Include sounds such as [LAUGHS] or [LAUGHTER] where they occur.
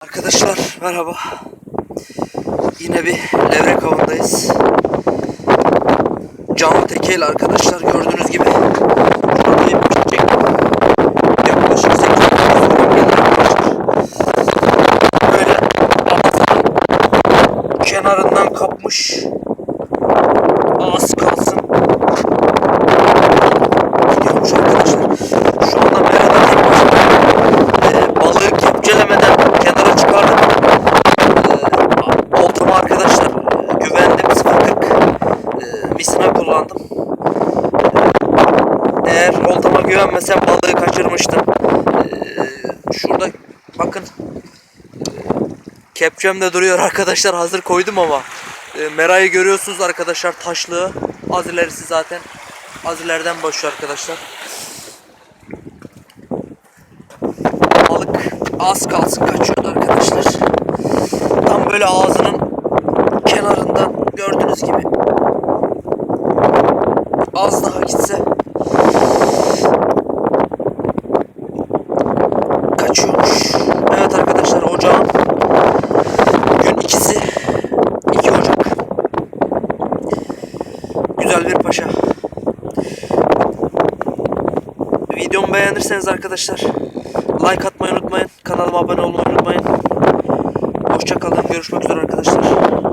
Arkadaşlar merhaba. Yine bir levrek avındayız. Canlı tekeyle arkadaşlar gördüğünüz gibi. Şuradayım çekecek. Yaklaşık 8 dakika sonra gelir arkadaşlar. Böyle ağzının kenarından kapmış. Az kalsın. Gidiyormuş arkadaşlar. Şu anda merada tek başına e, balığı kepçelemeden kenara çıkardım. E, oltamı arkadaşlar e, güvendim 0.40 e, misina kullandım. E, eğer oltama güvenmesem balığı kaçırmıştım. E, şurada bakın e, kepçem de duruyor [LAUGHS] arkadaşlar hazır koydum ama merayı görüyorsunuz arkadaşlar taşlığı az ilerisi zaten az ileriden başlıyor arkadaşlar. Balık az kalsın kaçıyordu arkadaşlar. Tam böyle ağzının kenarından gördüğünüz gibi. Az daha gitse kaçıyormuş. Evet arkadaşlar ocağın gün ikisi 2 Ocak. Güzel bir paşa. Videomu beğenirseniz arkadaşlar like atmayı unutmayın. Kanalıma abone olmayı unutmayın. Hoşçakalın. Görüşmek üzere arkadaşlar.